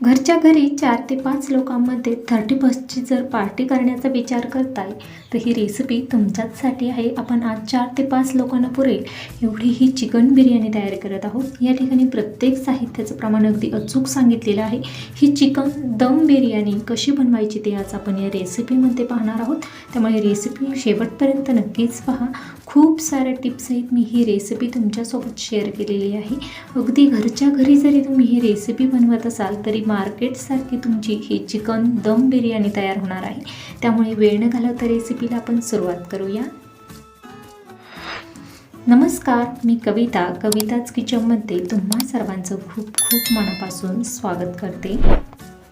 घरच्या घरी चार ते पाच लोकांमध्ये थर्टी फर्स्टची जर पार्टी करण्याचा विचार करताय तर ही रेसिपी तुमच्याचसाठी आहे. आपण आज चार ते पाच लोकांना पुरेल एवढी ही चिकन बिर्याणी तयार करत आहोत. या ठिकाणी प्रत्येक साहित्याचं प्रमाण अगदी अचूक सांगितलेलं आहे. ही चिकन दम बिर्याणी कशी बनवायची ते आज आपण या रेसिपीमध्ये पाहणार आहोत. त्यामुळे रेसिपी शेवटपर्यंत नक्कीच पहा. खूप साऱ्या टिप्स आहेत. मी ही रेसिपी तुमच्यासोबत शेअर केलेली आहे. अगदी घरच्या घरी जरी तुम्ही ही रेसिपी बनवत असाल तरी मार्केटसारखी तुमची ही चिकन दम बिर्याणी तयार होणार आहे. त्यामुळे वेळ न घालवता रेसिपीला आपण सुरुवात करूया. नमस्कार मी कविता. कविताच किचनमध्ये तुम्हा सर्वांचं खूप खूप मनापासून स्वागत करते.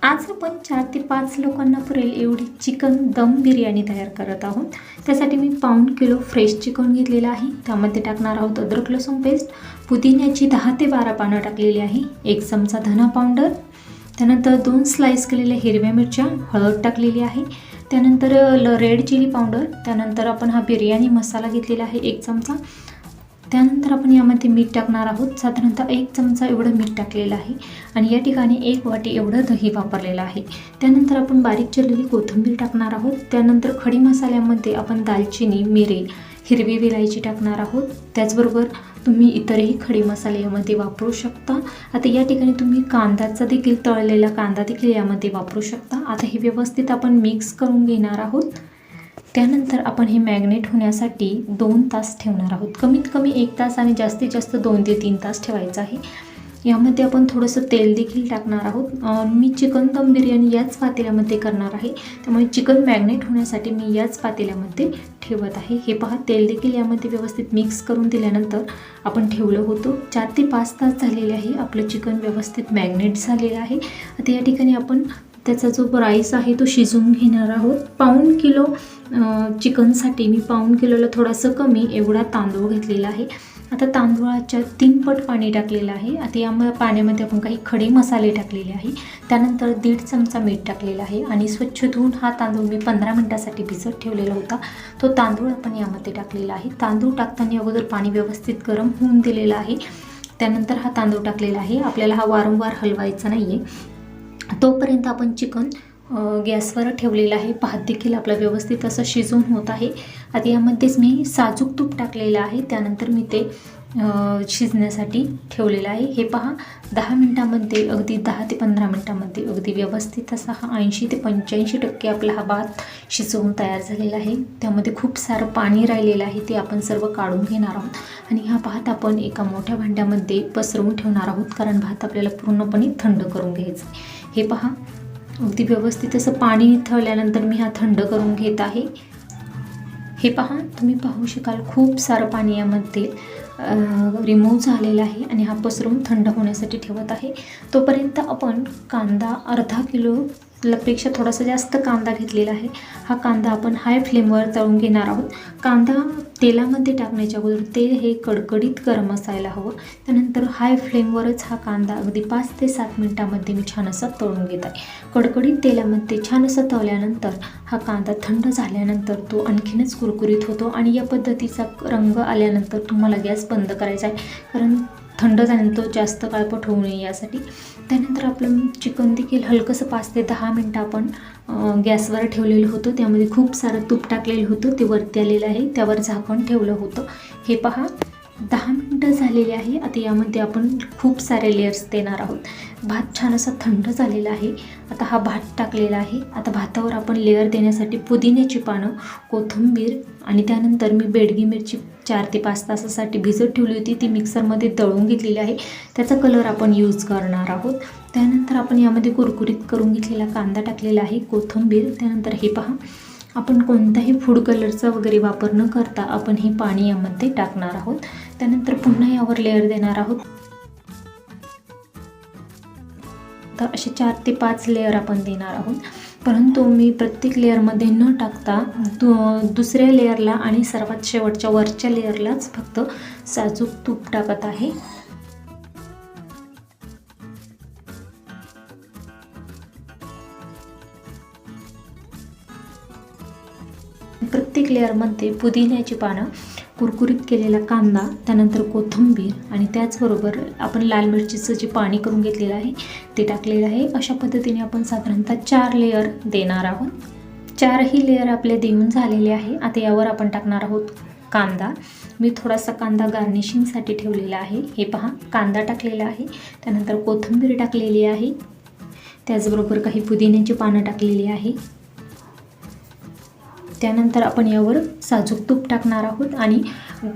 आज आपण चार ते पाच लोकांना पुरेल एवढी चिकन दम बिर्याणी तयार करत आहोत. त्यासाठी मी पाऊण किलो फ्रेश चिकन घेतलेलं आहे. त्यामध्ये टाकणार आहोत अद्रक लसूण पेस्ट पुदिन्याची दहा ते बारा पानं टाकलेली आहे. एक चमचा धना पावडर त्यानंतर दोन स्लाईस केलेल्या हिरव्या मिरच्या हळद टाकलेली आहे. त्यानंतर ल रेड चिली पावडर त्यानंतर आपण हा बिर्याणी मसाला घेतलेला आहे एक चमचा. त्यानंतर आपण यामध्ये मीठ टाकणार आहोत. साधारणतः एक चमचा एवढं मीठ टाकलेलं आहे आणि या ठिकाणी एक वाटी एवढं दही वापरलेलं आहे. त्यानंतर आपण बारीक चिरलेली कोथिंबीर टाकणार आहोत. त्यानंतर खडी मसाल्यामध्ये आपण दालचिनी मिरे हिरवी विलायची टाकणार आहोत. त्याचबरोबर तुम्ही इतरही खडे मसाले यामध्ये वापरू शकता. आता या ठिकाणी तुम्ही कांद्याचा देखील तळलेला कांदा देखील यामध्ये वापरू शकता. आता हे व्यवस्थित आपण मिक्स करून घेणार आहोत. त्यानंतर आपण हे मॅग्नेट होण्यासाठी दोन तास ठेवणार आहोत. कमीत कमी एक तास आणि जास्तीत जास्त दोन ते तीन तास ठेवायचं आहे. यामध्ये आपण थोडंसं तेल देखील टाकणार आहोत. मी चिकन दम बिर्याणी याच पातेल्यामध्ये करणार आहे. त्यामुळे चिकन मॅग्नेट होण्यासाठी मी याच पातेल्यामध्ये ठेवत आहे. हे पहा तेल देखील यामध्ये व्यवस्थित मिक्स करून दिल्यानंतर आपण ठेवलं होतं. चार ते पाच तास झालेले आहे. आपलं चिकन व्यवस्थित मॅग्नेट झालेलं आहे. आता या ठिकाणी आपण त्याचा जो राईस आहे तो शिजवून घेणार आहोत. पाऊण किलो चिकनसाठी मी पाऊण किलोला थोडासा कमी एवढा तांदूळ घेतलेला आहे. आता तांदूळाच्या तीन पट पाणी टाकलेलं आहे. आता या पाण्यामध्ये आपण काही खडे मसाले टाकलेले आहे. त्यानंतर दीड चमचा मीठ टाकलेला आहे आणि स्वच्छ धुवून हा तांदूळ मी पंधरा मिनटासाठी भिजत ठेवलेला होता. तो तांदूळ आपण यामध्ये टाकलेला आहे. तांदूळ टाकताना अगोदर पाणी व्यवस्थित गरम होऊन दिलेलं आहे. त्यानंतर हा तांदूळ टाकलेला आहे. आपल्याला हा वारंवार हलवायचा नाही आहे तोपर्यंत आपण चिकन गॅसवर ठेवलेलं आहे. भात देखील आपला व्यवस्थित असं शिजून होत आहे. आता यामध्येच मी साजूक तूप टाकलेलं आहे. त्यानंतर मी ते शिजण्यासाठी ठेवलेलं आहे. हे पहा दहा मिनटामध्ये अगदी दहा ते पंधरा मिनटामध्ये अगदी व्यवस्थित असा हा ऐंशी ते पंच्याऐंशी टक्के आपला हा भात शिजवून तयार झालेला आहे. त्यामध्ये खूप सारं पाणी राहिलेलं आहे ते आपण सर्व काढून घेणार आहोत. आणि हा भात आपण एका मोठ्या भांड्यामध्ये पसरवून ठेवणार आहोत. कारण भात आपल्याला पूर्णपणे थंड करून घ्यायचं आहे. हे पहा अगदी व्यवस्थित असं पाणी ठेवल्यानंतर मी हा थंड करून घेत आहे. हे पहा तुम्ही पाहू शकाल खूप सारं पाणी यामध्ये रिमूव्ह झालेलं आहे आणि हा पसरून थंड होण्यासाठी ठेवत आहे. तोपर्यंत आपण कांदा अर्धा किलो पेक्षा थोडासा जास्त कांदा घेतलेला आहे. हा कांदा आपण हाय फ्लेमवर तळून घेणार आहोत. कांदा तेलामध्ये टाकण्याच्या अगोदर तेल हे कडकडीत गरम असायला हवं. त्यानंतर हाय फ्लेमवरच हा कांदा अगदी पाच ते सात मिनटामध्ये मी छान असा तळून घेत आहे. कडकडीत तेलामध्ये छान असं तळल्यानंतर हा कांदा थंड झाल्यानंतर तो आणखीनच कुरकुरीत होतो आणि या पद्धतीचा रंग आल्यानंतर तुम्हाला गॅस बंद करायचा आहे. कारण थंड झाल्यानंतर तो जास्त काळपट होऊ नये यासाठी. त्यानंतर आपलं चिकन देखील हलकंसं पाच ते दहा मिनटं आपण गॅसवर ठेवलेलं होतं. त्यामध्ये खूप सारं तूप टाकलेलं होतं. ते वरती आलेलं आहे. त्यावर झाकण ठेवलं होतं. हे पहा. दहा मिनटं झालेली आहे. आता यामध्ये आपण खूप सारे लेअर्स देणार आहोत. भात छान असा थंड झालेला आहे. आता हा भात टाकलेला आहे. आता भातावर आपण लेअर देण्यासाठी पुदिन्याची पानं कोथिंबीर आणि त्यानंतर मी बेडगी मिरची चार ते पाच तासासाठी भिजत ठेवली होती. ती मिक्सरमध्ये दळून घेतलेली आहे. त्याचा कलर आपण यूज करणार आहोत. त्यानंतर आपण यामध्ये कुरकुरीत करून घेतलेला कांदा टाकलेला आहे. कोथिंबीर. त्यानंतर हे पहा. आपण कोणताही फूड कलरचा वगैरे वापर न करता आपण हे पाणी यामध्ये टाकणार आहोत. त्यानंतर पुन्हा यावर लेअर देणार आहोत. तर असे चार ते पाच लेअर आपण देणार आहोत. परंतु मी प्रत्येक लेअरमध्ये न टाकता दु दुसऱ्या लेअरला आणि सर्वात शेवटच्या वरच्या लेअरलाच फक्त साजूक तूप टाकत आहे. प्रत्येक लेअरमध्ये पुदिन्याची पानं कुरकुरीत केलेला कांदा त्यानंतर कोथिंबीर आणि त्याचबरोबर आपण लाल मिरचीचं जे पाणी करून घेतलेलं आहे ते टाकलेलं आहे. अशा पद्धतीने आपण साधारणतः चार लेअर देणार आहोत. चारही लेअर आपले देऊन झालेले आहे. आता यावर आपण टाकणार आहोत कांदा. मी थोडासा कांदा गार्निशिंगसाठी ठेवलेला आहे. हे पहा कांदा टाकलेला आहे. त्यानंतर कोथिंबीर टाकलेली आहे. त्याचबरोबर काही पुदिन्याची पानं टाकलेली आहे. त्यानंतर आपण यावर साजूक तूप टाकणार आहोत आणि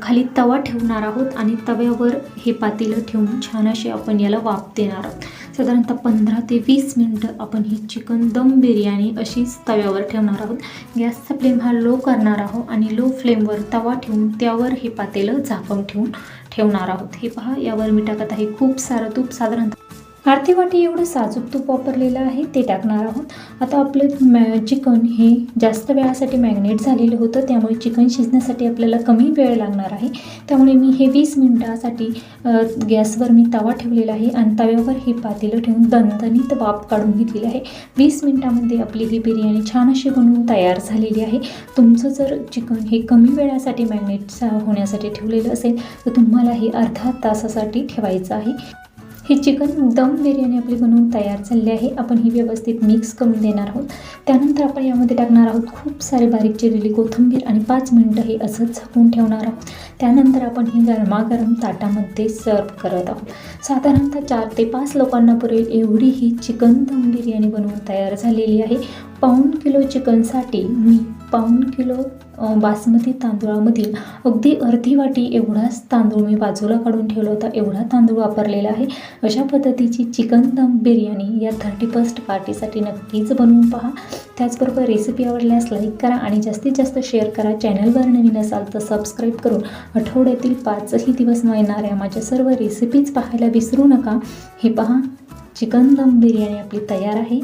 खाली तवा ठेवणार आहोत आणि तव्यावर हे पातेलं ठेवून छान असे आपण याला वाफ देणार आहोत. साधारणतः पंधरा ते वीस मिनटं आपण ही चिकन दम बिर्याणी अशीच तव्यावर ठेवणार आहोत. गॅसचा फ्लेम हा लो करणार आहोत आणि लो फ्लेमवर तवा ठेवून त्यावर हे पातेलं झाकून ठेवून ठेवणार आहोत. हे पहा यावर मी टाकत आहे खूप सारं तूप. साधारणतः अर्धी वाटी एवढं साजूक तूप वापरलेलं आहे ते टाकणार आहोत. आता आपलं मॅ चिकन हे जास्त वेळासाठी मॅग्नेट झालेलं होतं त्यामुळे चिकन शिजण्यासाठी आपल्याला कमी वेळ लागणार आहे. त्यामुळे मी हे वीस मिनटासाठी गॅसवर मी तवा ठेवलेला आहे आणि तव्यावर हे पातेलं ठेवून दणदणीत वाफ काढून घेतलेली आहे. वीस मिनटामध्ये आपली ही बिर्याणी छान अशी बनवून तयार झालेली आहे. तुमचं जर चिकन हे कमी वेळासाठी मॅग्नेट होण्यासाठी ठेवलेलं असेल तर तुम्हाला हे अर्धा तासासाठी ठेवायचं आहे. ही चिकन दम बिर्याणी आपली बनवून तयार झालेली आहे. आपण ही व्यवस्थित मिक्स करून देणार आहोत. त्यानंतर आपण यामध्ये टाकणार आहोत खूप सारे बारीक चिरलेली कोथिंबीर आणि पाच मिनटं हे असंच झाकून ठेवणार आहोत. त्यानंतर आपण ही गरमागरम ताटामध्ये सर्व करत आहोत. साधारणतः चार ते पाच लोकांना पुरेल एवढी ही चिकन दम बिर्याणी बनवून तयार झालेली आहे. पाऊण किलो चिकनसाठी मी पाऊण किलो बासमती तांदूळामधील अगदी अर्धी वाटी एवढाच तांदूळ मी बाजूला काढून ठेवला होता. एवढा तांदूळ वापरलेला आहे. अशा पद्धतीची चिकन दम बिर्याणी या थर्टी फर्स्ट पार्टीसाठी नक्कीच बनवून पहा. त्याचबरोबर रेसिपी आवडल्यास लाईक करा आणि जास्तीत जास्त शेअर करा. चॅनलवर नवीन असाल तर सबस्क्राईब करून आठवड्यातील पाचही दिवस येणाऱ्या माझ्या सर्व रेसिपीज पाहायला विसरू नका. हे पहा चिकन दम बिर्याणी आपली तयार आहे.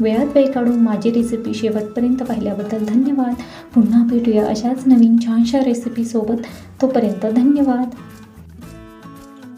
वेळात वेळ काढून माझी रेसिपी शेवटपर्यंत पाहिल्याबद्दल धन्यवाद. पुन्हा भेटूया अशाच नवीन छानशा रेसिपीसोबत तोपर्यंत धन्यवाद.